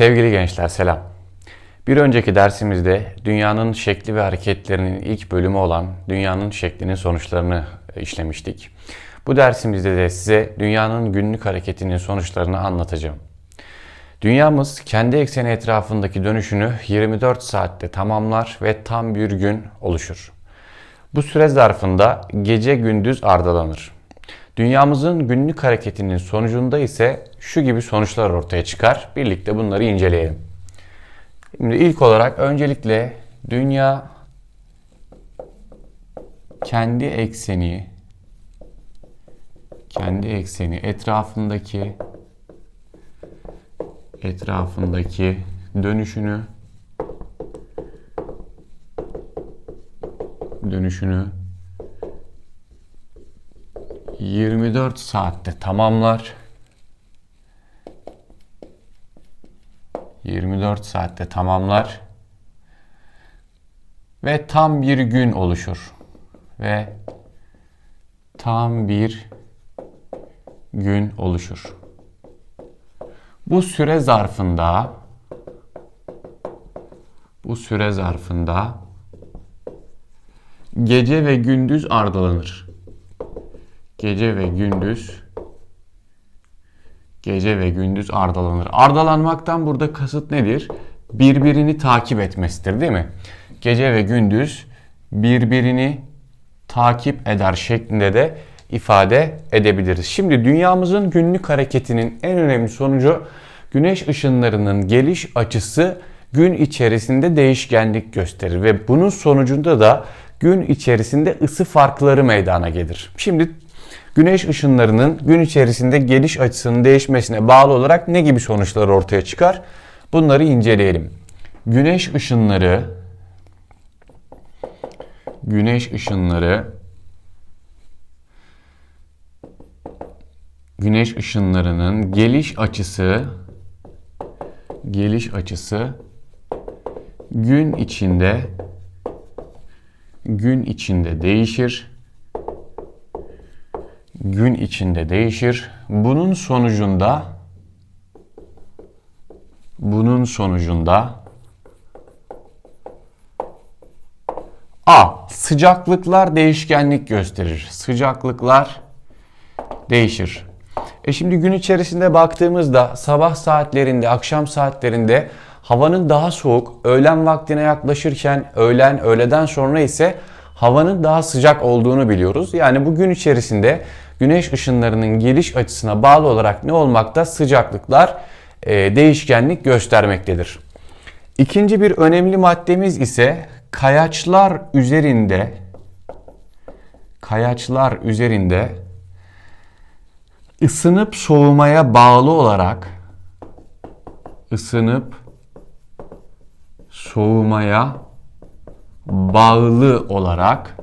Sevgili gençler selam. Bir önceki dersimizde dünyanın şekli ve hareketlerinin ilk bölümü olan dünyanın şeklinin sonuçlarını işlemiştik. Bu dersimizde de size dünyanın günlük hareketinin sonuçlarını anlatacağım. Dünyamız kendi ekseni etrafındaki dönüşünü 24 saatte tamamlar ve tam bir gün oluşur. Bu süre zarfında gece gündüz ardalanır. Dünyamızın günlük hareketinin sonucunda ise şu gibi sonuçlar ortaya çıkar. Birlikte bunları inceleyelim. Şimdi ilk olarak öncelikle dünya kendi ekseni kendi ekseni etrafındaki etrafındaki dönüşünü dönüşünü 24 saatte tamamlar. 24 saatte tamamlar. Ve tam bir gün oluşur. Ve tam bir gün oluşur. Bu süre zarfında bu süre zarfında gece ve gündüz ardalanır. Gece ve gündüz gece ve gündüz ardalanır. Ardalanmaktan burada kasıt nedir? Birbirini takip etmesidir değil mi? Gece ve gündüz birbirini takip eder şeklinde de ifade edebiliriz. Şimdi dünyamızın günlük hareketinin en önemli sonucu güneş ışınlarının geliş açısı gün içerisinde değişkenlik gösterir ve bunun sonucunda da gün içerisinde ısı farkları meydana gelir. Şimdi güneş ışınlarının gün içerisinde geliş açısının değişmesine bağlı olarak ne gibi sonuçlar ortaya çıkar? Bunları inceleyelim. Güneş ışınları güneş ışınları güneş ışınlarının geliş açısı geliş açısı gün içinde gün içinde değişir. Gün içinde değişir. Bunun sonucunda bunun sonucunda A. Sıcaklıklar değişkenlik gösterir. Sıcaklıklar değişir. E şimdi gün içerisinde baktığımızda sabah saatlerinde, akşam saatlerinde havanın daha soğuk, öğlen vaktine yaklaşırken öğlen, öğleden sonra ise havanın daha sıcak olduğunu biliyoruz. Yani bu gün içerisinde güneş ışınlarının geliş açısına bağlı olarak ne olmakta? Sıcaklıklar e, değişkenlik göstermektedir. İkinci bir önemli maddemiz ise kayaçlar üzerinde kayaçlar üzerinde ısınıp soğumaya bağlı olarak ısınıp soğumaya bağlı olarak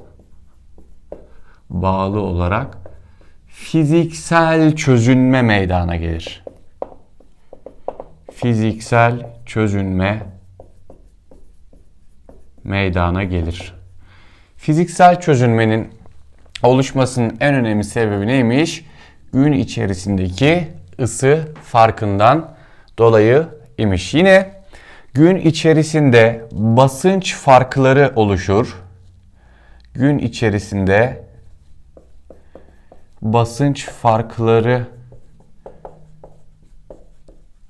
bağlı olarak fiziksel çözünme meydana gelir. Fiziksel çözünme meydana gelir. Fiziksel çözünmenin oluşmasının en önemli sebebi neymiş? Gün içerisindeki ısı farkından dolayı imiş. Yine gün içerisinde basınç farkları oluşur. Gün içerisinde basınç farkları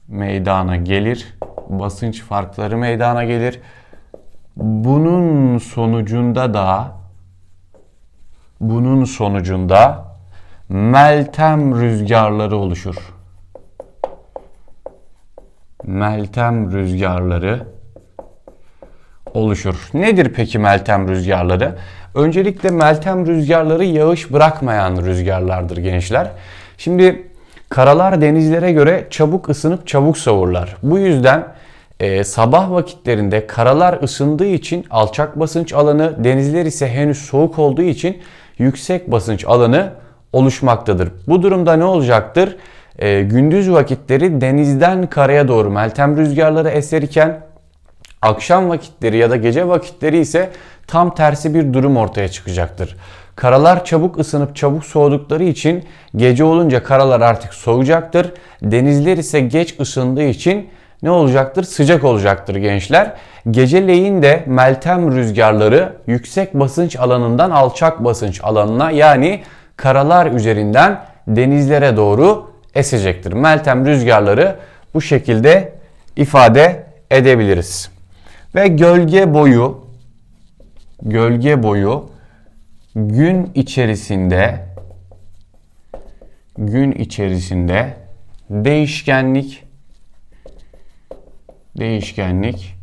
meydana gelir. Basınç farkları meydana gelir. Bunun sonucunda da bunun sonucunda meltem rüzgarları oluşur. Meltem rüzgarları oluşur. Nedir peki meltem rüzgarları? Öncelikle meltem rüzgarları yağış bırakmayan rüzgarlardır gençler. Şimdi karalar denizlere göre çabuk ısınıp çabuk soğurlar. Bu yüzden e, sabah vakitlerinde karalar ısındığı için alçak basınç alanı, denizler ise henüz soğuk olduğu için yüksek basınç alanı oluşmaktadır. Bu durumda ne olacaktır? E, gündüz vakitleri denizden karaya doğru meltem rüzgarları eserken akşam vakitleri ya da gece vakitleri ise tam tersi bir durum ortaya çıkacaktır. Karalar çabuk ısınıp çabuk soğudukları için gece olunca karalar artık soğuyacaktır. Denizler ise geç ısındığı için ne olacaktır? Sıcak olacaktır gençler. Geceleyin de Meltem rüzgarları yüksek basınç alanından alçak basınç alanına yani karalar üzerinden denizlere doğru esecektir. Meltem rüzgarları bu şekilde ifade edebiliriz. Ve gölge boyu gölge boyu gün içerisinde gün içerisinde değişkenlik değişkenlik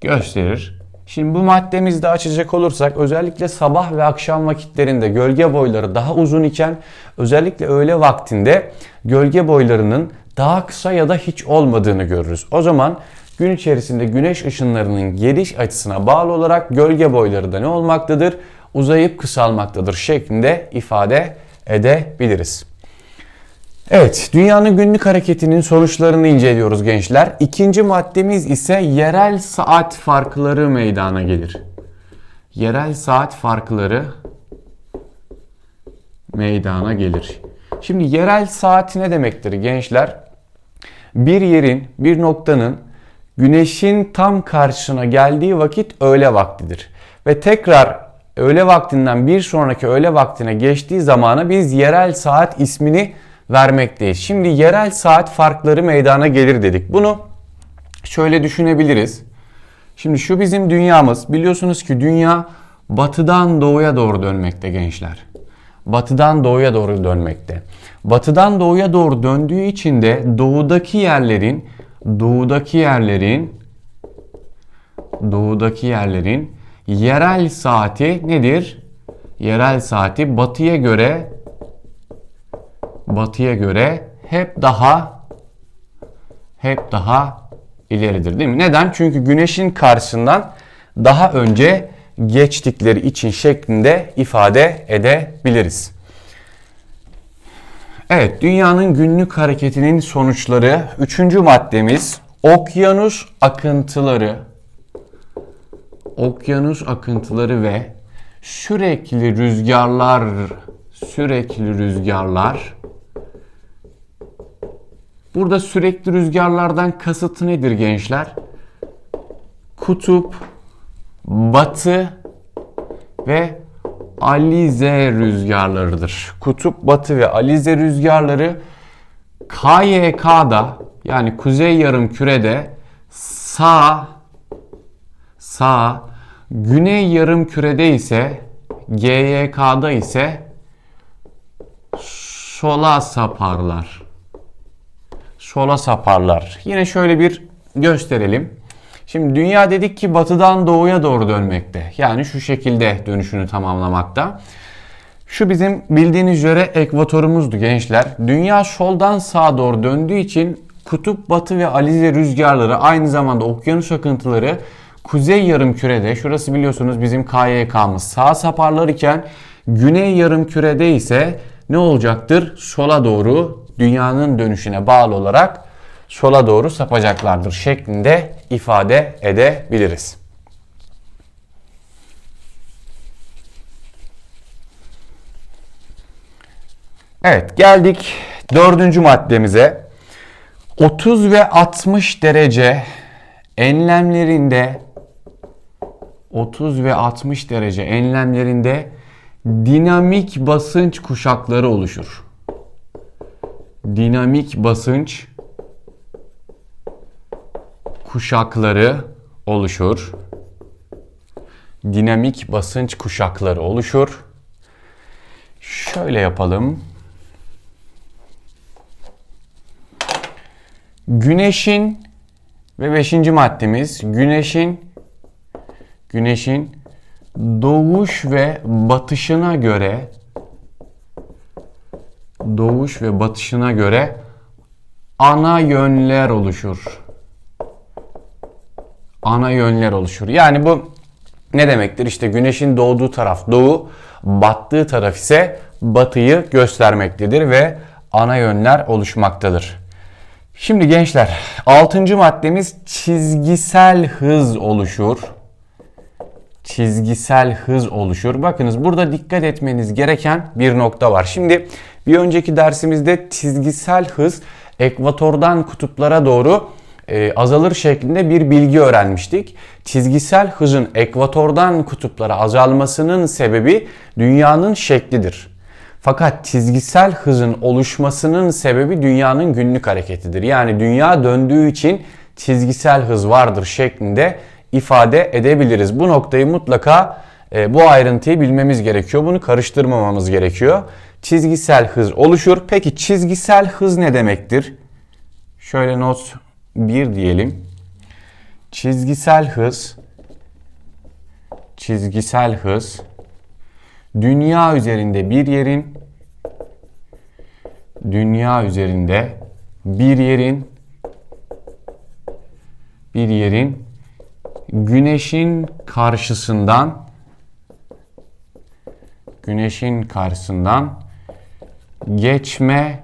gösterir. Şimdi bu maddemizde açacak olursak özellikle sabah ve akşam vakitlerinde gölge boyları daha uzun iken özellikle öğle vaktinde gölge boylarının daha kısa ya da hiç olmadığını görürüz. O zaman gün içerisinde güneş ışınlarının geliş açısına bağlı olarak gölge boyları da ne olmaktadır? Uzayıp kısalmaktadır şeklinde ifade edebiliriz. Evet, dünyanın günlük hareketinin sonuçlarını inceliyoruz gençler. İkinci maddemiz ise yerel saat farkları meydana gelir. Yerel saat farkları meydana gelir. Şimdi yerel saat ne demektir gençler? Bir yerin, bir noktanın güneşin tam karşısına geldiği vakit öğle vaktidir. Ve tekrar öğle vaktinden bir sonraki öğle vaktine geçtiği zamana biz yerel saat ismini vermekteyiz. Şimdi yerel saat farkları meydana gelir dedik. Bunu şöyle düşünebiliriz. Şimdi şu bizim dünyamız. Biliyorsunuz ki dünya batıdan doğuya doğru dönmekte gençler. Batıdan doğuya doğru dönmekte. Batıdan doğuya doğru döndüğü için de doğudaki yerlerin doğudaki yerlerin doğudaki yerlerin yerel saati nedir? Yerel saati batıya göre batıya göre hep daha hep daha ileridir değil mi? Neden? Çünkü güneşin karşısından daha önce geçtikleri için şeklinde ifade edebiliriz. Evet, dünyanın günlük hareketinin sonuçları. Üçüncü maddemiz okyanus akıntıları. Okyanus akıntıları ve sürekli rüzgarlar, sürekli rüzgarlar Burada sürekli rüzgarlardan kasıtı nedir gençler? Kutup, batı ve alize rüzgarlarıdır. Kutup, batı ve alize rüzgarları KYK'da yani kuzey yarım kürede sağ sağ güney yarım kürede ise GYK'da ise sola saparlar sola saparlar. Yine şöyle bir gösterelim. Şimdi dünya dedik ki batıdan doğuya doğru dönmekte. Yani şu şekilde dönüşünü tamamlamakta. Şu bizim bildiğiniz üzere ekvatorumuzdu gençler. Dünya soldan sağa doğru döndüğü için kutup batı ve alize rüzgarları aynı zamanda okyanus akıntıları kuzey yarım kürede şurası biliyorsunuz bizim KYK'mız sağ saparlar iken güney yarım kürede ise ne olacaktır? Sola doğru dünyanın dönüşüne bağlı olarak sola doğru sapacaklardır şeklinde ifade edebiliriz. Evet geldik dördüncü maddemize. 30 ve 60 derece enlemlerinde 30 ve 60 derece enlemlerinde dinamik basınç kuşakları oluşur dinamik basınç kuşakları oluşur. Dinamik basınç kuşakları oluşur. Şöyle yapalım. Güneşin ve beşinci maddemiz güneşin güneşin doğuş ve batışına göre doğuş ve batışına göre ana yönler oluşur. Ana yönler oluşur. Yani bu ne demektir? İşte güneşin doğduğu taraf doğu, battığı taraf ise batıyı göstermektedir ve ana yönler oluşmaktadır. Şimdi gençler 6. maddemiz çizgisel hız oluşur. Çizgisel hız oluşur. Bakınız burada dikkat etmeniz gereken bir nokta var. Şimdi bir önceki dersimizde çizgisel hız ekvatordan kutuplara doğru e, azalır şeklinde bir bilgi öğrenmiştik. Çizgisel hızın ekvatordan kutuplara azalmasının sebebi dünyanın şeklidir. Fakat çizgisel hızın oluşmasının sebebi dünyanın günlük hareketidir. Yani dünya döndüğü için çizgisel hız vardır şeklinde ifade edebiliriz. Bu noktayı mutlaka e, bu ayrıntıyı bilmemiz gerekiyor. Bunu karıştırmamamız gerekiyor. Çizgisel hız oluşur. Peki çizgisel hız ne demektir? Şöyle not 1 diyelim. Çizgisel hız çizgisel hız dünya üzerinde bir yerin dünya üzerinde bir yerin bir yerin güneşin karşısından güneşin karşısından geçme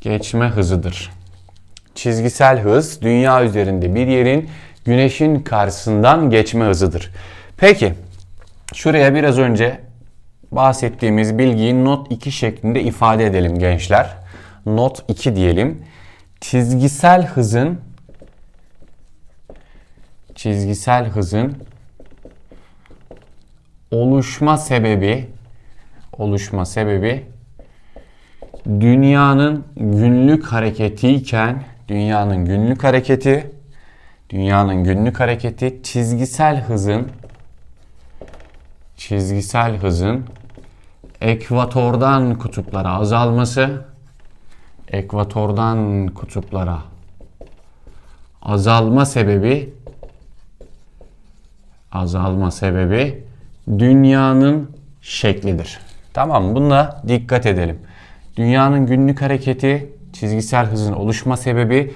geçme hızıdır. Çizgisel hız dünya üzerinde bir yerin güneşin karşısından geçme hızıdır. Peki şuraya biraz önce bahsettiğimiz bilgiyi not 2 şeklinde ifade edelim gençler. Not 2 diyelim. Çizgisel hızın çizgisel hızın oluşma sebebi oluşma sebebi dünyanın günlük hareketiyken dünyanın günlük hareketi dünyanın günlük hareketi çizgisel hızın çizgisel hızın ekvatordan kutuplara azalması ekvatordan kutuplara azalma sebebi azalma sebebi dünyanın şeklidir. Tamam buna dikkat edelim. Dünyanın günlük hareketi çizgisel hızın oluşma sebebi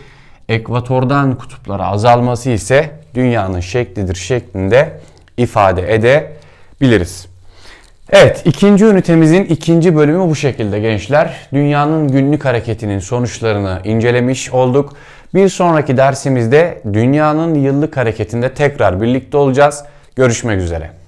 ekvatordan kutuplara azalması ise dünyanın şeklidir şeklinde ifade edebiliriz. Evet ikinci ünitemizin ikinci bölümü bu şekilde gençler. Dünyanın günlük hareketinin sonuçlarını incelemiş olduk. Bir sonraki dersimizde dünyanın yıllık hareketinde tekrar birlikte olacağız. Görüşmek üzere.